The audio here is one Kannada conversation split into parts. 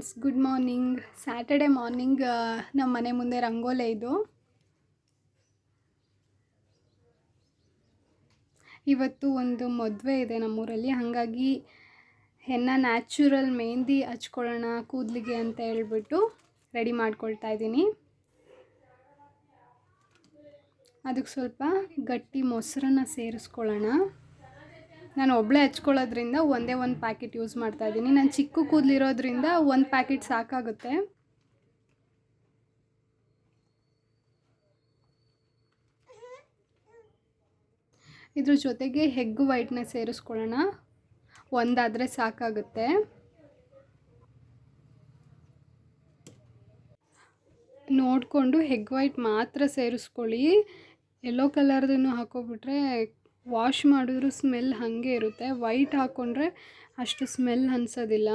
Friends good morning Saturday morning ನಮ್ಮ ಮನೆ ಮುಂದೆ ರಂಗೋಲೆ ಇದು. ಇವತ್ತು ಒಂದು ಮದುವೆ ಇದೆ ನಮ್ಮೂರಲ್ಲಿ. ಹಾಗಾಗಿ ಹೆನ್ನ ನ್ಯಾಚುರಲ್ ಮೆಹಂದಿ ಹಚ್ಕೊಳ್ಳೋಣ, ಕೂದಲಿಗೆ ಅಂತ ಹೇಳ್ಬಿಟ್ಟು ರೆಡಿ ಮಾಡ್ಕೊಳ್ತಾ ಇದ್ದೀನಿ. ಅದಕ್ಕೆ ಸ್ವಲ್ಪ ಗಟ್ಟಿ ಮೊಸರನ್ನ ಸೇರಿಸ್ಕೊಳ್ಳೋಣ. ನಾನು ಒಬ್ಬಳೇ ಹಚ್ಕೊಳ್ಳೋದ್ರಿಂದ ಒಂದೇ ಒಂದು ಪ್ಯಾಕೆಟ್ ಯೂಸ್ ಮಾಡ್ತಾ ಇದ್ದೀನಿ. ನಾನು ಚಿಕ್ಕ ಕೂದಲಿರೋದ್ರಿಂದ ಒಂದು ಪ್ಯಾಕೆಟ್ ಸಾಕಾಗುತ್ತೆ. ಇದ್ರ ಜೊತೆಗೆ ಹೆಗ್ಗು ವೈಟ್ನ ಸೇರಿಸ್ಕೊಳ್ಳೋಣ. ಒಂದಾದರೆ ಸಾಕಾಗುತ್ತೆ. ನೋಡಿಕೊಂಡು ಹೆಗ್ ವೈಟ್ ಮಾತ್ರ ಸೇರಿಸ್ಕೊಳ್ಳಿ. ಯೆಲ್ಲೋ ಕಲರ್ದನ್ನು ಹಾಕೋಬಿಟ್ರೆ ವಾಶ್ ಮಾಡಿದ್ರು ಸ್ಮೆಲ್ ಹಾಗೆ ಇರುತ್ತೆ. ವೈಟ್ ಹಾಕ್ಕೊಂಡ್ರೆ ಅಷ್ಟು ಸ್ಮೆಲ್ ಅನ್ಸೋದಿಲ್ಲ.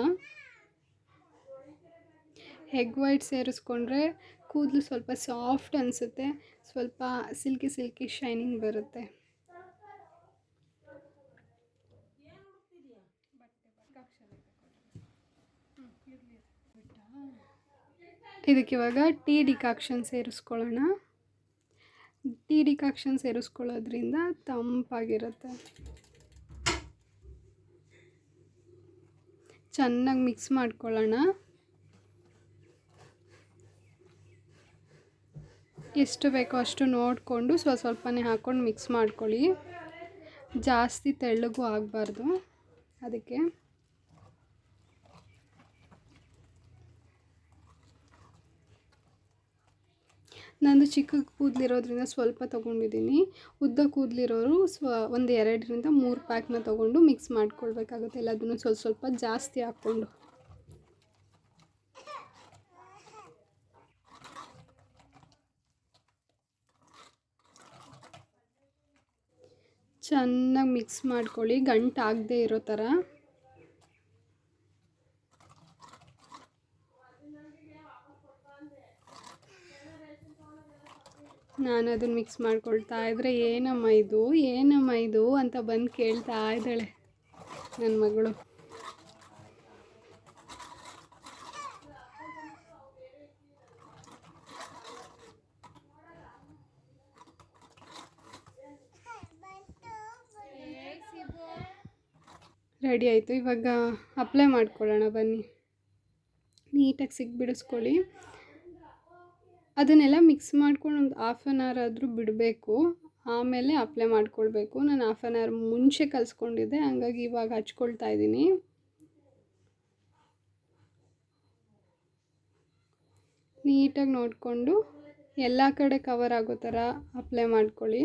ಹೆಗ್ ವೈಟ್ ಸೇರಿಸ್ಕೊಂಡ್ರೆ ಕೂದಲು ಸ್ವಲ್ಪ ಸಾಫ್ಟ್ ಅನಿಸುತ್ತೆ. ಸ್ವಲ್ಪ ಸಿಲ್ಕಿ ಸಿಲ್ಕಿ ಶೈನಿಂಗ್ ಬರುತ್ತೆ. ಇದಕ್ಕಿವಾಗ ಟೀ ಡಿಕಾಕ್ಷನ್ ಸೇರಿಸ್ಕೊಳ್ಳೋಣ. ಟೀ ಡಿಕಾಕ್ಷನ್ ಸೇರಿಸ್ಕೊಳ್ಳೋದ್ರಿಂದ ತಂಪಾಗಿರುತ್ತೆ. ಚೆನ್ನಾಗಿ ಮಿಕ್ಸ್ ಮಾಡ್ಕೊಳ್ಳೋಣ. ಎಷ್ಟು ಬೇಕೋ ಅಷ್ಟು ನೋಡಿಕೊಂಡು ಸ್ವಲ್ಪ ಸ್ವಲ್ಪನೇ ಹಾಕ್ಕೊಂಡು ಮಿಕ್ಸ್ ಮಾಡ್ಕೊಳ್ಳಿ. ಜಾಸ್ತಿ ತೆಳ್ಳಗೂ ಆಗಬಾರ್ದು. ಅದಕ್ಕೆ ನಂದು ಚಿಕ್ಕ ಕೂದಲಿರೋದ್ರಿಂದ ಸ್ವಲ್ಪ ತೊಗೊಂಡಿದ್ದೀನಿ. ಉದ್ದ ಕೂದಲಿರೋರು ಸ್ವ ಒಂದು ಎರಡರಿಂದ ಮೂರು ಪ್ಯಾಕ್ನ ತೊಗೊಂಡು ಮಿಕ್ಸ್ ಮಾಡ್ಕೊಳ್ಬೇಕಾಗುತ್ತೆ. ಎಲ್ಲದನ್ನು ಸ್ವಲ್ಪ ಸ್ವಲ್ಪ ಜಾಸ್ತಿ ಹಾಕ್ಕೊಂಡು. ಚೆನ್ನಾಗಿ ಮಿಕ್ಸ್ ಮಾಡ್ಕೊಳ್ಳಿ. ಗಂಟಾಗದೇ ಇರೋ ಥರ ನಾನು ಅದನ್ನು ಮಿಕ್ಸ್ ಮಾಡ್ಕೊಳ್ತಾ ಇದ್ರೆ, ಏನಮ್ಮ ಇದು? ಏನಮ್ಮ ಇದು? ಅಂತ ಬಂದು ಕೇಳ್ತಾ ಇದ್ದಾಳೆ ನನ್ನ ಮಗಳು. ರೆಡಿ ಆಯಿತು. ಇವಾಗ ಅಪ್ಲೈ ಮಾಡ್ಕೊಳ್ಳೋಣ ಬನ್ನಿ. ನೀಟಾಗಿ ಸಿಗ್ಬಿಡಿಸ್ಕೊಳ್ಳಿ. ಅದನ್ನೆಲ್ಲ ಮಿಕ್ಸ್ ಮಾಡ್ಕೊಂಡು ಒಂದು ಹಾಫ್ ಆನ್ ಅವರ್ ಆದರೂ ಬಿಡಬೇಕು. ಆಮೇಲೆ ಅಪ್ಲೈ ಮಾಡ್ಕೊಳ್ಬೇಕು. ನಾನು ಹಾಫ್ ಆನ್ ಅವರ್ ಮುಂಚೆ ಕಲಿಸ್ಕೊಂಡಿದ್ದೆ. ಹಂಗಾಗಿ ಇವಾಗ ಹಚ್ಕೊಳ್ತಾ ಇದ್ದೀನಿ. ನೀಟಾಗಿ ನೋಡಿಕೊಂಡು ಎಲ್ಲ ಕಡೆ ಕವರ್ ಆಗೋ ಥರ ಅಪ್ಲೈ ಮಾಡ್ಕೊಳ್ಳಿ.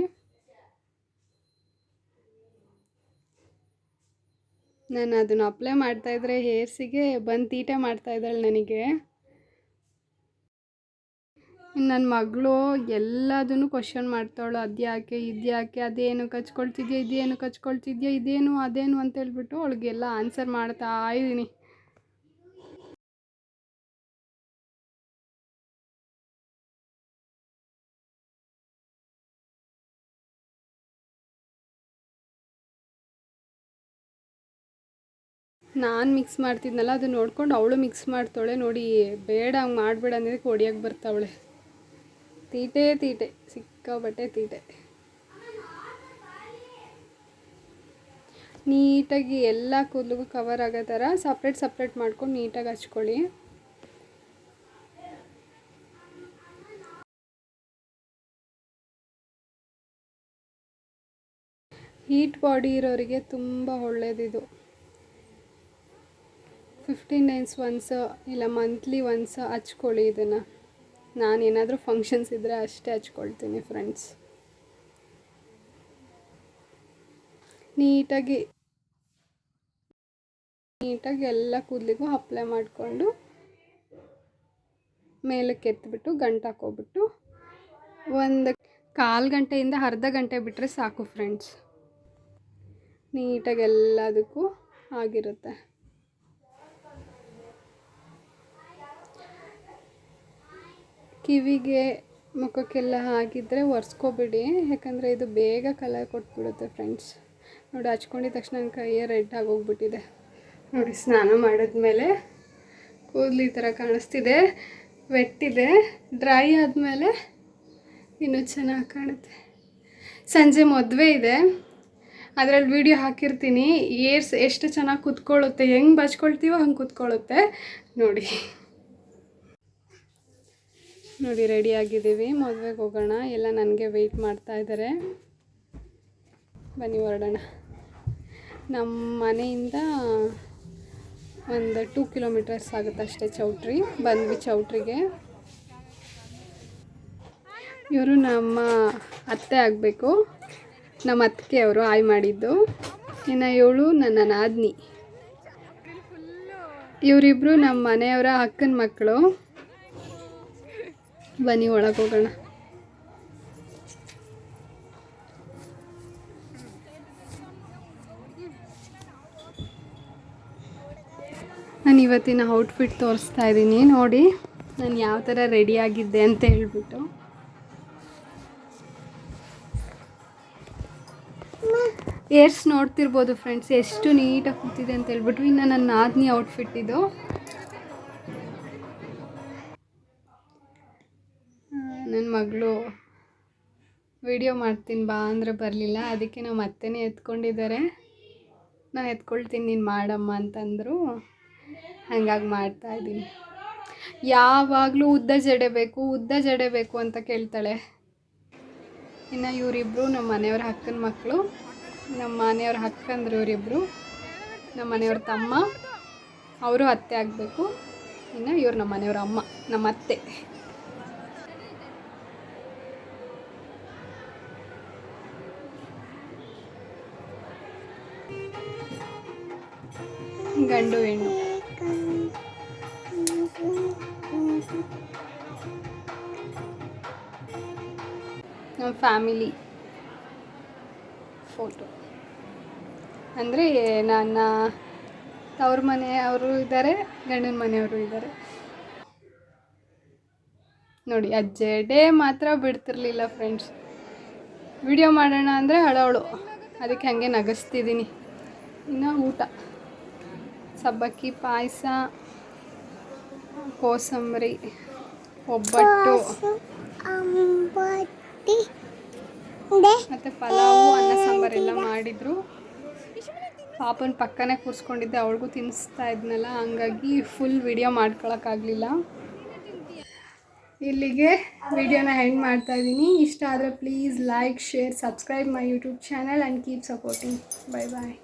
ನಾನು ಅದನ್ನು ಅಪ್ಲೈ ಮಾಡ್ತಾಯಿದ್ರೆ ಹೇರ್ಸಿಗೆ ಬಂದು ತೀಟೆ ಮಾಡ್ತಾಯಿದ್ದಾಳೆ ನನಗೆ. ನನ್ನ ಮಗಳು ಎಲ್ಲದನ್ನು ಕ್ವಶನ್ ಮಾಡ್ತಾಳು ಅದ್ಯಾಕೆ, ಇದ್ಯಾಕೆ, ಅದೇನು ಕಚ್ಕೊಳ್ತಿದ್ಯಾ, ಇದೇನು ಕಚ್ಕೊಳ್ತಿದ್ಯಾ, ಇದೇನು, ಅದೇನು ಅಂತ ಹೇಳ್ಬಿಟ್ಟು ಅವಳಿಗೆಲ್ಲ ಆನ್ಸರ್ ಮಾಡ್ತಾ ಇದ್ದೀನಿ. ನಾನು ಮಿಕ್ಸ್ ಮಾಡ್ತಿದ್ನಲ್ಲ ಅದು ನೋಡ್ಕೊಂಡು ಅವಳು ಮಿಕ್ಸ್ ಮಾಡ್ತಾಳೆ ನೋಡಿ, ಬೇಡ, ಹಂಗೆ ಮಾಡಬೇಡ ಅಂದರೆ ಹೊಡಿಯೋಕೆ ಬರ್ತಾವಳೆ. ತೀಟೆ ತೀಟೆ ಸಿಕ್ಕಾಬಟ್ಟೆ ತೀಟೆ ನೀಟಾಗಿ ಎಲ್ಲ ಕೂದಲಿಗೂ ಕವರ್ ಆಗೋ ಥರ ಸಪ್ರೇಟ್ ಸಪ್ರೇಟ್ ಮಾಡ್ಕೊಂಡು ನೀಟಾಗಿ ಹಚ್ಕೊಳ್ಳಿ. ಹೀಟ್ ಬಾಡಿ ಇರೋರಿಗೆ ತುಂಬ ಒಳ್ಳೆಯದಿದು ಫಿಫ್ಟೀನ್ ಡೇಸ್ ಒನ್ಸ್ ಇಲ್ಲ ಮಂತ್ಲಿ ಒನ್ಸ್ ಹಚ್ಕೊಳ್ಳಿ ಇದನ್ನು. ನಾನು ಏನಾದರೂ ಫಂಕ್ಷನ್ಸ್ ಇದ್ದರೆ ಅಷ್ಟೇ ಹಚ್ಕೊಳ್ತೀನಿ ಫ್ರೆಂಡ್ಸ್ ನೀಟಾಗಿ ನೀಟಾಗಿ ಎಲ್ಲ ಕೂದಲಿಗೂ ಅಪ್ಲೈ ಮಾಡಿಕೊಂಡು ಮೇಲಕ್ಕೆ ಎತ್ತಿಬಿಟ್ಟು ಗಂಟು ಹಾಕೋಬಿಟ್ಟು ಒಂದು ಕಾಲು ಗಂಟೆಯಿಂದ ಅರ್ಧ ಗಂಟೆ ಬಿಟ್ಟರೆ ಸಾಕು ಫ್ರೆಂಡ್ಸ್ ನೀಟಾಗಿ ಎಲ್ಲದಕ್ಕೂ ಆಗಿರುತ್ತೆ. ಕಿವಿಗೆ ಮುಖಕ್ಕೆಲ್ಲ ಹಾಕಿದರೆ ಒರೆಸ್ಕೋಬೇಡಿ. ಯಾಕಂದರೆ ಇದು ಬೇಗ ಕಲರ್ ಕೊಟ್ಬಿಡುತ್ತೆ ಫ್ರೆಂಡ್ಸ್ ನೋಡಿ, ಹಚ್ಕೊಂಡಿದ ತಕ್ಷಣ ನನ್ನ ಕೈಯೇ ರೆಡ್ ಆಗೋಗ್ಬಿಟ್ಟಿದೆ. ನೋಡಿ, ಸ್ನಾನ ಮಾಡಿದ್ಮೇಲೆ ಕೂದಲು ಈ ಥರ ಕಾಣಿಸ್ತಿದೆ, ವೆಟ್ಟಿದೆ ಡ್ರೈ ಆದಮೇಲೆ ಇನ್ನೂ ಚೆನ್ನಾಗಿ ಕಾಣುತ್ತೆ. ಸಂಜೆ ಮದುವೆ ಇದೆ. ಅದರಲ್ಲಿ ವಿಡಿಯೋ ಹಾಕಿರ್ತೀನಿ. ಏರ್ಸ್, ಎಷ್ಟು ಚೆನ್ನಾಗಿ ಕುತ್ಕೊಳ್ಳುತ್ತೆ, ಹೆಂಗೆ ಬಚ್ಕೊಳ್ತೀವೋ ಹಂಗೆ ಕುತ್ಕೊಳ್ಳುತ್ತೆ. ನೋಡಿ. ನೋಡಿ ರೆಡಿ ಆಗಿದ್ದೀವಿ. ಮದುವೆಗೆ ಹೋಗೋಣ. ಎಲ್ಲ ನನಗೆ ವೆಯ್ಟ್ ಮಾಡ್ತಾ ಇದ್ದಾರೆ ಬನ್ನಿ ಹೊರಡೋಣ. ನಮ್ಮ ಮನೆಯಿಂದ ಒಂದು ಟೂ ಕಿಲೋಮೀಟರ್ಸ್ ಆಗುತ್ತೆ ಅಷ್ಟೇ ಚೌಟ್ರಿ. ಬಂದ್ವಿ ಚೌಟ್ರಿಗೆ. ಇವರು ನಮ್ಮ ಅತ್ತೆ ಆಗಬೇಕು. ನಮ್ಮ ಅತ್ತಿಗೆ ಅವರು ಆಯ್ ಮಾಡಿದ್ದು. ಇನ್ನು ಇವಳು ನನ್ನ ನಾದ್ನಿ. ಇವರಿಬ್ಬರು ನಮ್ಮ ಮನೆಯವರ ಅಕ್ಕನ ಮಕ್ಕಳು. ಬನ್ನಿ, ಒಳಗೆ ಹೋಗೋಣ. ನಾನು ಇವತ್ತಿನ ಔಟ್ಫಿಟ್ ತೋರಿಸ್ತಾ ಇದ್ದೀನಿ ನೋಡಿ, ನಾನು ಯಾವ ಥರ ರೆಡಿ ಆಗಿದ್ದೆ ಅಂತ ಹೇಳ್ಬಿಟ್ಟು. ಏರ್ಸ್ ನೋಡ್ತಿರ್ಬೋದು ಫ್ರೆಂಡ್ಸ್ ಎಷ್ಟು ನೀಟಾಗಿ ಕೂತಿದೆ ಅಂತ ಹೇಳ್ಬಿಟ್ಟು. ಇನ್ನು ನನ್ನ ನಾದಿನಿ ಔಟ್ಫಿಟ್ ಇದು. ಮಗಳು ವಿಡಿಯೋ ಮಾಡ್ತೀನಿ ಬಾ ಅಂದರೆ ಬರಲಿಲ್ಲ. ಅದಕ್ಕೆ ನಮ್ಮ ಅತ್ತೆನೇ ಎತ್ಕೊಂಡಿದ್ದಾರೆ. ನಾನು ಎತ್ಕೊಳ್ತೀನಿ ನೀನು ಮಾಡಮ್ಮ ಅಂತಂದರು ಹಾಗಾಗಿ ಮಾಡ್ತಾ ಇದ್ದೀನಿ. ಯಾವಾಗಲೂ ಉದ್ದ ಜಡೆ ಬೇಕು, ಉದ್ದ ಜಡೆ ಬೇಕು ಅಂತ ಕೇಳ್ತಾಳೆ. ಇನ್ನು ಇವರಿಬ್ಬರು ನಮ್ಮ ಮನೆಯವ್ರ ಅಕ್ಕನ ಮಕ್ಕಳು ನಮ್ಮ ಮನೆಯವ್ರ ಅಕ್ಕಂದ್ರು ಇವರಿಬ್ಬರು ನಮ್ಮ ಮನೆಯವ್ರ ತಮ್ಮ. ಅವರು ಅತ್ತೆ ಆಗಬೇಕು. ಇನ್ನು ಇವ್ರು ನಮ್ಮ ಮನೆಯವ್ರ ಅಮ್ಮ ನಮ್ಮ ಅತ್ತೆ ಗಂಡು ಹೆಣ್ಣು. ನಮ್ಮ ಫ್ಯಾಮಿಲಿ ಫೋಟೋ. ಅಂದರೆ ನನ್ನ ತವ್ರ ಮನೆಯವರು ಇದ್ದಾರೆ, ಗಂಡನ ಮನೆಯವರು ಇದ್ದಾರೆ. ನೋಡಿ ಅಜ್ಜೆಡೆ ಜಡೆ ಮಾತ್ರ ಬಿಡ್ತಿರ್ಲಿಲ್ಲ ಫ್ರೆಂಡ್ಸ್ ವಿಡಿಯೋ ಮಾಡೋಣ ಅಂದರೆ ಅಳವಳು ಅದಕ್ಕೆ ಹಾಗೆ ನಗಸ್ತಿದ್ದೀನಿ. ಇನ್ನು ಊಟ. ಸಬ್ಬಕ್ಕಿ ಪಾಯಸ ಕೋಸಂಬರಿ ಒಬ್ಬಟ್ಟು. ಮತ್ತು ಪಲಾವು ಅನ್ನ ಸಾಂಬಾರೆಲ್ಲ ಮಾಡಿದರು. ಪಾಪನ ಪಕ್ಕನೆ ಕೂರಿಸ್ಕೊಂಡಿದ್ದೆ ಅವಳಿಗೂ ತಿನ್ನಿಸ್ತಾ ಇದ್ನಲ್ಲ ಹಂಗಾಗಿ ಫುಲ್ ವಿಡಿಯೋ ಮಾಡ್ಕೊಳಕ್ಕಾಗಲಿಲ್ಲ. ಇಲ್ಲಿಗೆ ವಿಡಿಯೋನ ಹೆಂಡ್ ಮಾಡ್ತಾ ಇದ್ದೀನಿ. ಇಷ್ಟ ಆದರೆ please like share subscribe my YouTube channel and keep supporting bye bye